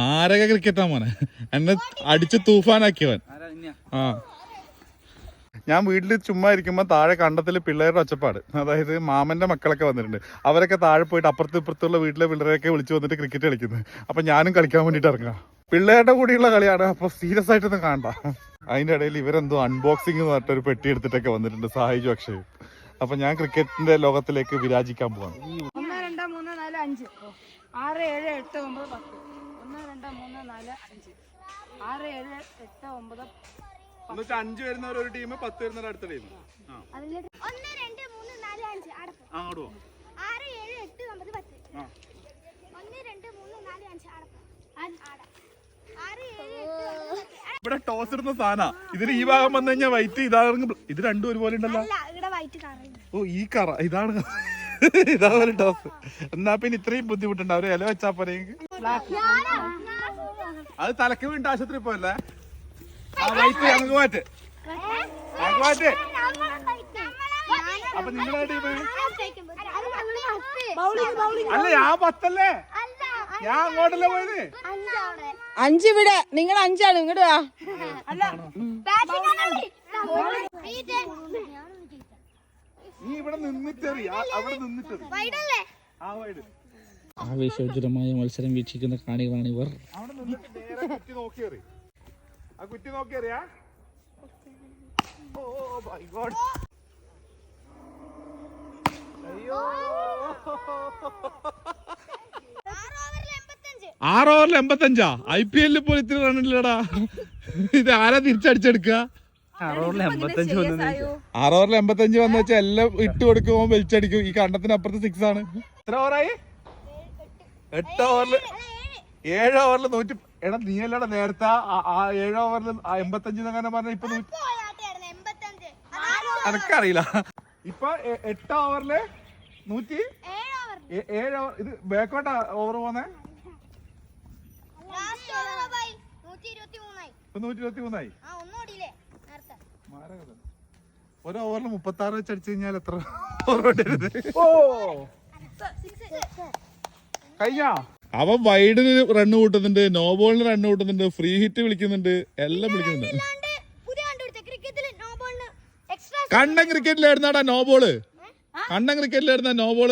ആരൊക്കെ ക്രിക്കറ്റാ മോനെ? എന്നെ അടിച്ച് തൂഫാനാക്കിയവൻ. ആ. ഞാൻ വീട്ടിൽ ചുമ്മാ ഇരിക്കുമ്പോൾ താഴെ കണ്ടത്തിൽ പിള്ളേരുടെ ഒച്ചപ്പാട്. അതായത് മാമന്റെ മക്കളൊക്കെ വന്നിട്ടുണ്ട്. അവരൊക്കെ താഴെ പോയിട്ട് അപ്പുറത്ത് ഇപ്പുറത്തുള്ള വീട്ടിലെ പിള്ളേരെയൊക്കെ വിളിച്ചു വന്നിട്ട് ക്രിക്കറ്റ് കളിക്കുന്നത്. അപ്പൊ ഞാനും കളിക്കാൻ വേണ്ടിട്ട് ഇറങ്ങാം പിള്ളേരുടെ കൂടെയുള്ള കളിയാണ്. അപ്പൊ സീരിയസ് ആയിട്ടൊന്നും കാണണ്ട. അതിന്റെ ഇടയിൽ ഇവരെന്തോ അൺബോക്സിംഗ് എന്ന് പറഞ്ഞിട്ട് ഒരു പെട്ടി എടുത്തിട്ടൊക്കെ വന്നിട്ടുണ്ട്. സഹായിച്ചു അക്ഷയും. അപ്പൊ ഞാൻ ക്രിക്കറ്റിന്റെ ലോകത്തിലേക്ക് വിരാജിക്കാൻ പോവാണ്. ഒന്ന് രണ്ട് മൂന്ന് നാല് അഞ്ച്. ആറ് ഏഴ് എട്ട് ഒമ്പത് പത്ത്. ഒന്ന് രണ്ട് മൂന്ന് നാല് അഞ്ച്. ആറ് ഏഴ് എട്ട് ഒമ്പത് അഞ്ച് വരുന്നവർ ഒരു ടീം പത്ത് വരുന്നവർ അടുത്ത ടീം ഒന്ന് രണ്ട് മൂന്ന് നാല് അഞ്ച്. അടപ്പ് ആറ് ഏഴ് എട്ട് ഒമ്പത് പത്ത്. ഒന്ന് രണ്ട് മൂന്ന് നാല് അഞ്ച്. അടപ്പ് ആട. ആറ് ഏഴ് എട്ട് ഒമ്പത് പത്ത്. അട- ഇവിടെ ടോസ് ഇടുന്ന സാധന. ഇതിന് ഈ ഭാഗം വന്നു കഴിഞ്ഞാൽ വൈറ്റ് ഇതാണെങ്കിൽ ഇത് രണ്ടും ഒരുപോലെ ഉണ്ടല്ലോ. അല്ല ഇവിടെ വൈറ്റ് ഓ ഈ കറ ഇതാണ്. ഇതാണ് ടോപ്പ്. എന്നാ പിന്നെ ഇത്രയും ബുദ്ധിമുട്ടുണ്ട്. അവർ ഇല വെച്ചാ പോരെ? അത് തലക്ക് വീണ്ട ആശുപത്രി പോയല്ലേ? ആ വൈറ്റ് ഞങ്ങൾക്ക് മാറ്റ്. ഞങ്ങൾക്ക് മാറ്റ്. അപ്പൊ നിങ്ങളെ അല്ല ഞാൻ പത്തല്ലേ? ഞാൻ അങ്ങോട്ടല്ലേ പോയത്? അഞ്ച് ഇവിടെ നിങ്ങൾ അഞ്ചാണ്. ഇങ്ങോട്ട് വാ. നീ ഇവിടെ നിന്നിട്ടെറി. അവിടെ നിന്നിട്ടെറി. ആ വൈഡ്. ആവേശോജ്വലമായ മത്സരം വീക്ഷിക്കുന്ന കാണികളാണ് ഇവർ. അവിടെ നിന്നിട്ട് നേരെ കുറ്റി നോക്കിയേറി. ആ കുറ്റി നോക്കിയേറിയാ? ഓ മൈ ഗോഡ് അയ്യോ. ആറ് ഓവറിൽ എൺപത്തഞ്ച്? ആറ് ഓവറിൽ എൺപത്തഞ്ചാ ഐ പി എല്ലിൽ പോലും ഇത്ര റണ്ണില്ലടാ ഇത് ആരാ തിരിച്ചടിച്ചെടുക്കുക? ആറ് ഓവറിൽ എൺപത്തഞ്ച് വന്നു വെച്ചാൽ എല്ലാം ഇട്ട് കൊടുക്കുമ്പോ വലിച്ചടിക്കും. ഈ കണ്ടത്തിനപ്പുറത്ത് സിക്സ് ആണ്. എത്ര ഓവറായി എട്ട് ഓവറിൽ ഏഴ് ഓവറിൽ നൂറ്റി എടാ നീ അല്ലടാ നേരത്തെ ആ- ഏഴ് ഓവറിൽ എൺപത്തഞ്ച് എന്നങ്ങനെ പറഞ്ഞ ഇപ്പൊ അനക്കറിയില്ല. ഇപ്പൊ എട്ട് ഓവറിൽ നൂറ്റി ഏഴ് ഓവർ ഇത് ബാക്കോട്ടാ ഓവർ പോന്നെ? നൂറ്റി ഇരുപത്തി മൂന്നായി ഇപ്പൊ നൂറ്റി ഇരുപത്തി മൂന്നായി ആ ഒന്നുകൂടിയില്ലേ നേരത്തെ മാരകത. ഒരു ഓവറിൽ മുപ്പത്തി ആറ് വെച്ച് അടിച്ചു കഴിഞ്ഞാൽ എത്ര ഓവർ ഓ. കഴിഞ്ഞ? അവൻ വൈഡിന് റണ്ണ് കൂട്ടുന്നുണ്ട് നോ ബോളിന് റണ്ണ് കൂട്ടുന്നുണ്ട് ഫ്രീ ഹിറ്റ് വിളിക്കുന്നുണ്ട് എല്ലാം വിളിക്കുന്നുണ്ട്. കണ്ണൻ ക്രിക്കറ്റിലായിരുന്നാടാ നോ ബോൾ കണ്ണൻ ക്രിക്കറ്റിലായിരുന്ന നോ ബോൾ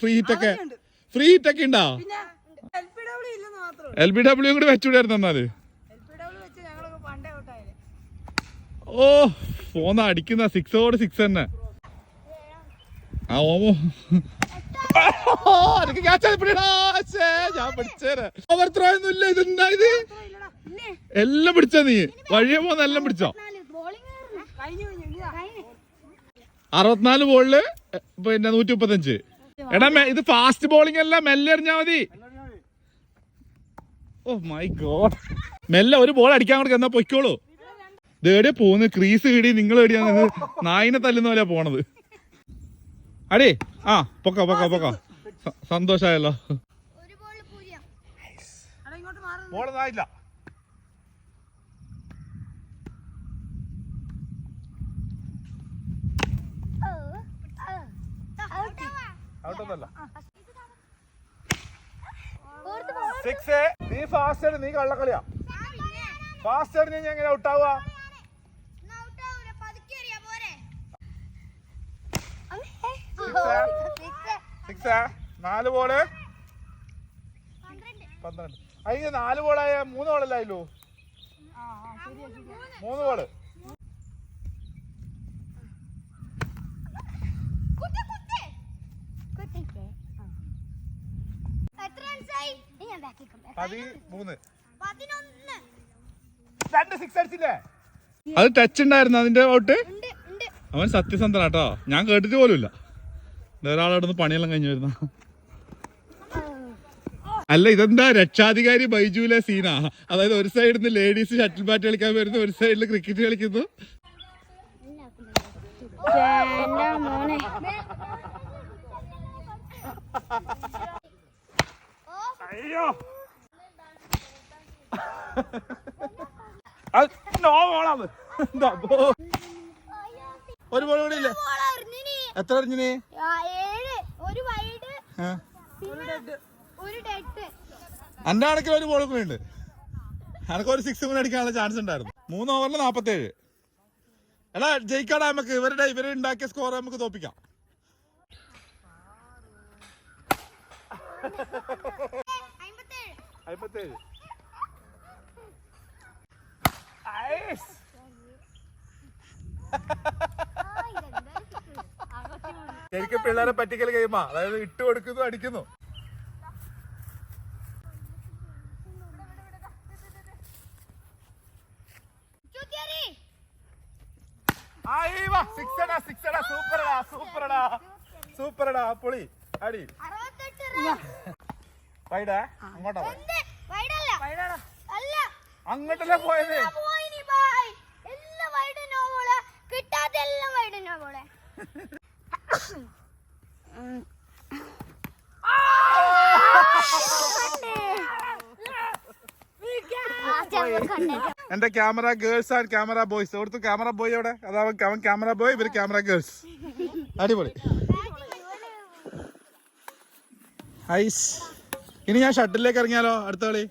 ഫ്രീ ഹിറ്റ് ഒക്കെ? ഫ്രീ ഹിറ്റ് ഒക്കെ ഉണ്ടോ? എൽ ബി ഡബ്ല്യു കൂടി വെച്ചുകൂടായിരുന്നു എന്നാൽ. ഓ. പോന്ന അടിക്കുന്ന സിക്സോട് സിക്സ് തന്നെ. ആ ഓമോ എല്ലാം പിടിച്ച നീ? വഴിയെ പോന്ന എല്ലാം പിടിച്ചോ. അറുപത്തിനാല് ബോളിൽ പിന്നെ നൂറ്റി മുപ്പത്തഞ്ച് എടാ ഇത് ഫാസ്റ്റ് ബോളിംഗ് അല്ല മെല്ലെ എറിഞ്ഞാ മതി. ഓ മൈ ഗോഡ് മെല്ലെ ഒരു ബോൾ അടിക്കാൻ കൊടുക്കാം എന്നാ പൊയ്ക്കോളൂ. ഇതെവിടെ പോകുന്നത് ക്രീസ് കിടി നിങ്ങൾ എവിടെയാണ് നായിനെ തല്ലുന്ന പോലെ പോണത്. അടേ ആ പൊക്ക പൊക്ക പൊക്ക. സന്തോഷായല്ലോ. ബോളൊന്നായില്ല സിക്സ് നീ ഫാസ്റ്റ് നീ കള്ളക്കളിയാ. ഫാസ്റ്റ് ഞാൻ എങ്ങനെ ഔട്ടാവുക സിക്സ്? നാല് ബോൾ പന്ത്രണ്ട്. അതിന് നാല് ബോളായ മൂന്ന് ബോളല്ലായല്ലോ മൂന്ന് ബോൾ അത് ടച്ച് ഉണ്ടായിരുന്നു അതിന്റെ ഔട്ട് ഉണ്ട് ഉണ്ട്. അവൻ സത്യസന്ധനാട്ടോ ഞാൻ കേട്ടിട്ട് പോലും ഒരാളവിടെ നിന്ന് പണിയെല്ലാം കഴിഞ്ഞു വരുന്ന. അല്ല ഇതെന്താ? രക്ഷാധികാരി ബൈജുവിലെ സീനാ. അതായത് ഒരു സൈഡിൽ നിന്ന് ലേഡീസ് ഷട്ടിൽ ബാറ്റ് കളിക്കാൻ വരുന്നു ഒരു സൈഡിൽ ക്രിക്കറ്റ് കളിക്കുന്നു. അയ്യോ. അത്. എന്താ? ഒരു ബോൾ കൂടി ഇല്ല? എത്ര എറിഞ്ഞിന് ഏഴ്. ഒരു വൈഡ് ഒരു ഡെഡ് എന്റെ അടക്കം ഒരു ബോൾ കൂടി ഉണ്ട്. അനക്ക് ഒരു സിക്സ് മൂന്ന് അടിക്കാനുള്ള ചാൻസ് ഉണ്ടായിരുന്നു. മൂന്ന് ഓവറിൽ നാപ്പത്തേഴ്. എടാ ജയിക്കാടാ നമുക്ക്. ഇവരുടെ ഇവർ ഉണ്ടാക്കിയ സ്കോർ നമുക്ക് തോപ്പിക്കാം. അമ്പത്തേഴ് അമ്പത്തേഴ് ശരിക്കും പിള്ളേരെ പറ്റിക്കൽ ഗെയിമാ അതായത് ഇട്ട് കൊടുക്കുന്നു അടിക്കുന്നു സൂപ്പറടാ സൂപ്പറടാ സൂപ്പറടാ അടി വൈഡാ അങ്ങോട്ടല്ലേ പോയത് കിട്ടാതെല്ലാം വൈഡനോ ബായ് എന്റെ camera girls and camera boys. അവിടുത്തെ ക്യാമറ ബോയ് എവിടെ? അതാവും അവൻ ക്യാമറ ബോയ് ഇവർ ക്യാമറ ഗേൾസ്. അടിപൊളി. ഐസ്. ഇനി ഞാൻ ഷട്ടിലേക്ക് ഇറങ്ങിയാലോ? അടുത്ത കളി?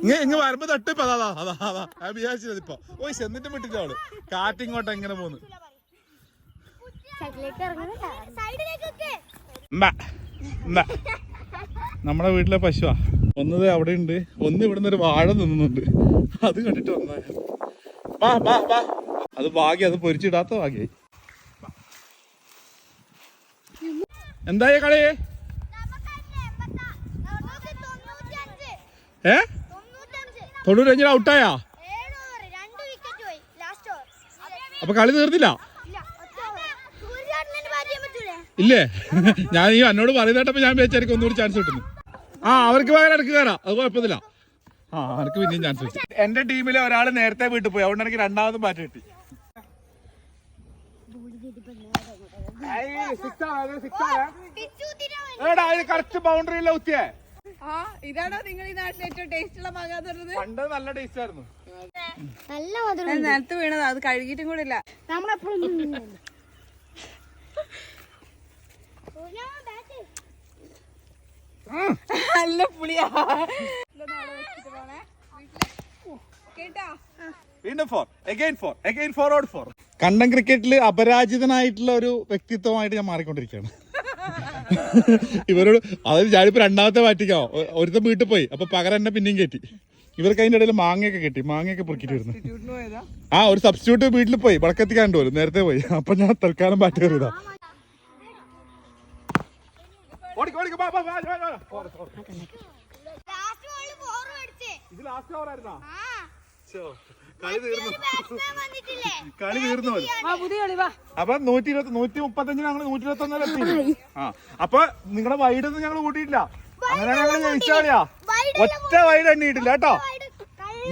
ഇങ്ങ ഇങ്ങ വരുമ്പോ തട്ടിപ്പ അതാ അതാ അതാ അതാ. ഞാൻ വിചാരിച്ചത് ഇപ്പൊ ഓയ് ചെന്നിട്ട് വിട്ടില്ല അവൾ. കാറ്റിങ്ങോട്ട് എങ്ങനെ പോന്ന്. നമ്മുടെ വീട്ടിലെ പശുവാ. ഒന്നത് അവിടെ ഉണ്ട് ഒന്ന് ഇവിടുന്ന് ഒരു വാഴ നിന്നുണ്ട് അത് കണ്ടിട്ട് വന്നാ ഞാൻ. വാ വാ വാ. അത് ഭാഗ്യ അത് പൊരിച്ചിടാത്ത ഭാഗ്യായി എന്തായ എന്തായി കളി? ഏ? തൊണ്ണൂറ്റഞ്ചിൽ ഔട്ടായാ? അപ്പൊ കളി തീർന്നില്ല? ഇല്ല? ഞാൻ ഈ എന്നോട് പറയുന്നേട്ടപ്പോ ഞാൻ വിചാരിക്കും ഒന്നുകൂടി ചാൻസ് കിട്ടുന്നു. ആ അവർക്ക് പകരം കയറാം. അത് കുഴപ്പമില്ല ആ അവർക്ക് പിന്നെയും ചാൻസ് കിട്ടി. എന്റെ ടീമിലെ ഒരാൾ നേരത്തെ വീട്ടിൽ പോയി. അതുകൊണ്ട് എനിക്ക് രണ്ടാമതും ബാറ്റ് കിട്ടി. കറക്റ്റ് ബൗണ്ടറിയിലെ ഉത്തിയേ ആ ഇതാണോ നിങ്ങൾ ഈ നാട്ടിൽ ഏറ്റവും ടേസ്റ്റുള്ള മാങ്ങ എന്ന് പറഞ്ഞത് പണ്ട് നല്ല ടേസ്റ്റ് ആയിരുന്നു. നല്ല മധുരം നിലത്ത് വീണതാ അത് കഴുകിയിട്ടും കൂടെ ഇല്ല. നമ്മളെപ്പോഴും നല്ല പുളിയാ. കേട്ടാ? വീണ്ടും four again four again four four കണ്ടം ക്രിക്കറ്റിൽ അപരാജിതനായിട്ടുള്ള ഒരു വ്യക്തിത്വമായിട്ട് ഞാൻ മാറിക്കൊണ്ടിരിക്കുകയാണ്. ഇവരോട് അതായത് ഞാനിപ്പോ രണ്ടാമത്തെ മാറ്റിക്കാവോ? ഒരുത്തം വീട്ടിൽ പോയി. അപ്പൊ പകരം എന്നെ പിന്നെയും കയറ്റി ഇവർക്ക് അതിന്റെ ഇടയിൽ മാങ്ങയൊക്കെ കിട്ടി. മാങ്ങയൊക്കെ പൊറുക്കിട്ട് വരുന്നു. ആ ഒരു സബ്സ്റ്റിറ്റ്യൂട്ട് വീട്ടിൽ പോയി. വടക്കെത്തിക്കാണ്ട് വരും നേരത്തെ പോയി. അപ്പൊ ഞാൻ തൽക്കാലം ബാറ്റ് കയറിയതാ ഇത് ലാസ്റ്റ് ഓവർ ആയിരുന്നോ? ആ. ശ്ശോ, കളി തീർന്നു. കളി തീർന്നു പോലും. അപ്പൊ നൂറ്റി ഇരുപത്തി നൂറ്റി മുപ്പത്തഞ്ചിന് ഞങ്ങൾ നൂറ്റി ഇരുപത്തി ഒന്നര എത്തി. ആ അപ്പൊ നിങ്ങളുടെ വൈഡൊന്നും ഞങ്ങൾ കൂട്ടിയിട്ടില്ല. അങ്ങനെ ഞങ്ങൾ ജയിച്ചാളിയാ ഒറ്റ വൈഡ് എണ്ണിയിട്ടില്ല കേട്ടോ?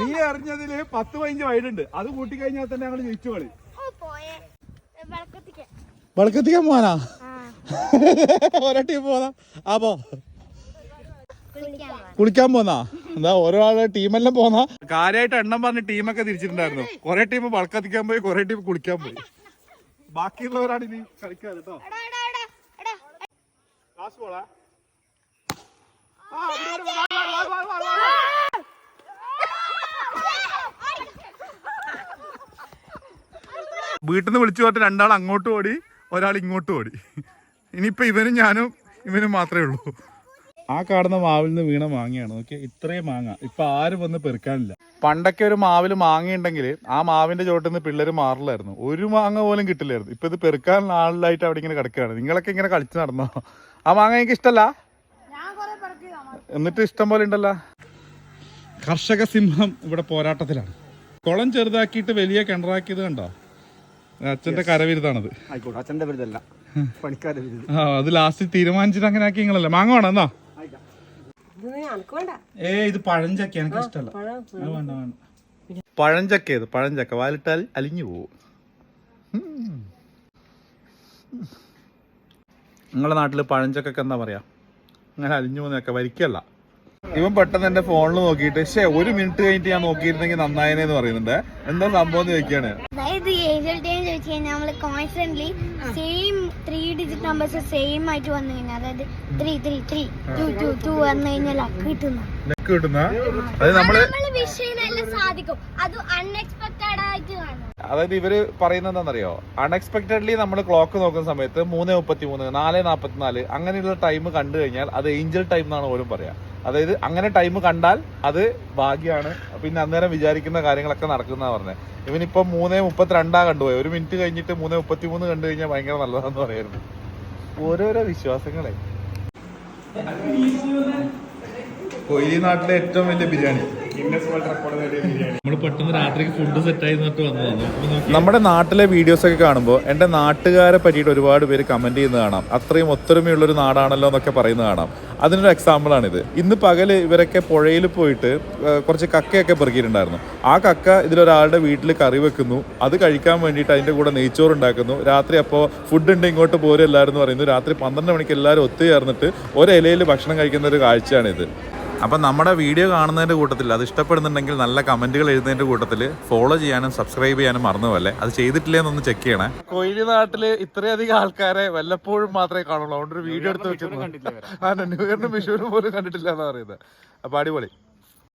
നീ അറിഞ്ഞതിൽ പത്ത് പതിനഞ്ച് വൈഡുണ്ട് അത് കൂട്ടി കഴിഞ്ഞാൽ തന്നെ ഞങ്ങൾ ജയിച്ചു കളി. വിളക്കെത്തിക്കാൻ പോവാനാ? ഒരട്ടി പോവാ ടീം പോന്നാ. ആ പോ കുളിക്കാൻ പോന്നാ? എന്താ ഓരോ ആൾ ടീമെല്ലാം പോന്നാ? കാര്യമായിട്ട് എണ്ണം പറഞ്ഞ് ടീമൊക്കെ തിരിച്ചിട്ടുണ്ടായിരുന്നു. കൊറേ ടീം വളക്കത്തിക്കാൻ പോയി കൊറേ ടീം കുളിക്കാൻ പോയി. ബാക്കിയുള്ളവരാണ് ഇനി കേട്ടോ ലാസ്റ്റ് ബോളാ. വീട്ടിൽ നിന്ന് വിളിച്ചു പോയിട്ട് രണ്ടാൾ അങ്ങോട്ടും ഓടി ഒരാൾ ഇങ്ങോട്ടും ഓടി. ഇനിയിപ്പോ ഇവനും ഞാനും ഇവനും മാത്രമേ ഉള്ളൂ. ആ കാണുന്ന മാവിൽ നിന്ന് വീണ മാങ്ങയാണ്. നോക്കിയാൽ ഇത്രയും മാങ്ങ. ഇപ്പൊ ആരും വന്ന് പെറുക്കാനില്ല. പണ്ടൊക്കെ ഒരു മാവിൽ മാങ്ങയുണ്ടെങ്കിൽ ആ മാവിന്റെ ചോട്ടിൽ നിന്ന് പിള്ളേർ മാറില്ലായിരുന്നു ഒരു മാങ്ങ പോലും കിട്ടില്ലായിരുന്നു. ഇപ്പൊ ഇത് പെറുക്കാൻ ആളിലായിട്ട് അവിടെ ഇങ്ങനെ കിടക്കുകയാണ്. നിങ്ങളൊക്കെ ഇങ്ങനെ കളിച്ച് നടന്നോ? ആ മാങ്ങ എനിക്ക് ഇഷ്ടല്ല. ഞാൻ കൊറേ പറക്കിയതാ എന്നിട്ട് ഇഷ്ടം പോലെ ഉണ്ടല്ലോ. കർഷക സിംഹം ഇവിടെ പോരാട്ടത്തിലാണ്. കുളം ചെറുതാക്കിയിട്ട് വലിയ കിണറാക്കിയത് കണ്ടോ? അച്ഛന്റെ കരവിരുതാണത്. ആയിക്കോട്ടെ. അച്ഛന്റെ ബിരുദല്ല പണിക്കാരുടെ ആ അത് ലാസ്റ്റ് തീരുമാനിച്ചിട്ട് അങ്ങനെ ആക്കി നിങ്ങളല്ലേ മാങ്ങ വേണം? എന്നാ? ഏ ഇത് പഴഞ്ചക്ക എനിക്ക് ഇഷ്ടമല്ല അത് വേണ്ട വേണ്ട. പഴഞ്ചക്ക ഇത് പഴഞ്ചക്ക വാലിട്ടാൽ അലിഞ്ഞു പോവും. നിങ്ങളുടെ നാട്ടിൽ പഴഞ്ചക്കൊക്കെ എന്താ പറയാ? അങ്ങനെ അലിഞ്ഞു പോകുന്നതൊക്കെ വരിക്കല്ല. ഇവൻ പെട്ടെന്ന് എന്റെ ഫോണിൽ നോക്കിയിട്ട് ശേ ഒരു മിനിറ്റ് കഴിഞ്ഞിട്ട് ഞാൻ നോക്കിയിരുന്നെങ്കിൽ നന്നായനെന്ന് പറയുന്നുണ്ട്. എന്താ സംഭവം എന്ന് ചോദിക്കാണ് അതായത് ഏഞ്ചൽ ടൈം ചോദിച്ചു കഴിഞ്ഞാൽ നമ്മൾ constantly same three digit numbers same ആയിട്ട് വന്നു കഴിഞ്ഞാൽ അതായത് three three three two two two വന്നു കഴിഞ്ഞാൽ ലക്ക് കിട്ടുന്നു? ലക്ക് കിട്ടുന്ന? അത് നമ്മൾ സാധിക്കും. അത് അൺഎക്സ്പെക്ടഡ് ആയിട്ട് കാണും. അതായത് ഇവർ പറയുന്നത് എന്താണെന്നറിയോ? അൺഎക്സ്പെക്ടഡ്ലി നമ്മൾ ക്ലോക്ക് നോക്കുന്ന സമയത്ത് മൂന്ന് മുപ്പത്തി മൂന്ന് നാല് നാപ്പത്തിനാല് അങ്ങനെയുള്ള ടൈം കണ്ടു കഴിഞ്ഞാൽ അത് ഏഞ്ചൽ ടൈം എന്നാണ് പോലും പറയാ. അതായത് അങ്ങനെ ടൈം കണ്ടാൽ അത് ഭാഗ്യമാണ് പിന്നെ അന്നേരം വിചാരിക്കുന്ന കാര്യങ്ങളൊക്കെ നടക്കുന്ന പറഞ്ഞത് ഇവനിപ്പോ മൂന്ന് മുപ്പത്തിരണ്ടാ കണ്ടുപോയി. ഒരു മിനിറ്റ് കഴിഞ്ഞിട്ട് മൂന്നേ മുപ്പത്തി മൂന്ന് കണ്ടു കഴിഞ്ഞാൽ ഭയങ്കര നല്ലതാന്ന് പറയായിരുന്നു ഓരോരോ വിശ്വാസങ്ങളെ. കൊയിലി നാട്ടിലെ ഏറ്റവും വലിയ ബിരിയാണി. നമ്മൾ പെട്ടെന്ന് രാത്രിക്ക് ഫുഡ് സെറ്റ് ആയി വന്നതാണ് നമ്മുടെ നാട്ടിലെ വീഡിയോസ് ഒക്കെ കാണുമ്പോൾ എന്റെ നാട്ടുകാരെ പറ്റിയിട്ട് ഒരുപാട് പേര് കമന്റ് ചെയ്യുന്നത് കാണാം. അത്രയും ഒത്തൊരുമയുള്ള ഒരു നാടാണല്ലോ എന്നൊക്കെ പറയുന്നത് കാണാം. അതിനൊരു എക്സാമ്പിൾ ആണിത്. ഇന്ന് പകൽ ഇവരൊക്കെ പുഴയിൽ പോയിട്ട് കുറച്ച് കക്കയൊക്കെ പെറുക്കിയിട്ടുണ്ടായിരുന്നു. ആ കക്ക ഇതിലൊരാളുടെ വീട്ടിൽ കറി വെക്കുന്നു. അത് കഴിക്കാൻ വേണ്ടിയിട്ട് അതിന്റെ കൂടെ നെയ്ച്ചോറ് ഉണ്ടാക്കുന്നു. രാത്രി അപ്പോൾ ഫുഡ് ഉണ്ട് ഇങ്ങോട്ട് പോരും എല്ലാവരും എന്ന് പറയുന്നു. രാത്രി പന്ത്രണ്ട് മണിക്ക് എല്ലാവരും ഒത്തുചേർന്നിട്ട് ഇലയിൽ ഭക്ഷണം കഴിക്കുന്ന ഒരു കാഴ്ചയാണിത്. അപ്പം നമ്മുടെ വീഡിയോ കാണുന്നതിന്റെ കൂട്ടത്തിൽ അത് ഇഷ്ടപ്പെടുന്നുണ്ടെങ്കിൽ നല്ല കമന്റുകൾ എഴുതുന്നതിന്റെ കൂട്ടത്തിൽ ഫോളോ ചെയ്യാനും സബ്സ്ക്രൈബ് ചെയ്യാനും മറന്നുപോലെ അത് ചെയ്തിട്ടില്ലേ എന്നൊന്ന് ചെക്ക് ചെയ്യണേ. കൊയിലി നാട്ടിൽ ഇത്രയധികം ആൾക്കാരെ വല്ലപ്പോഴും മാത്രമേ കാണുള്ളൂ. അതുകൊണ്ട് ഒരു വീഡിയോ എടുത്ത് വെച്ചിട്ടുണ്ട് ആ ന്യൂ ഇയറിനും വിഷുവിനും പോലും കണ്ടിട്ടില്ല എന്നാ പറയുന്നത് അപ്പം അടിപൊളി.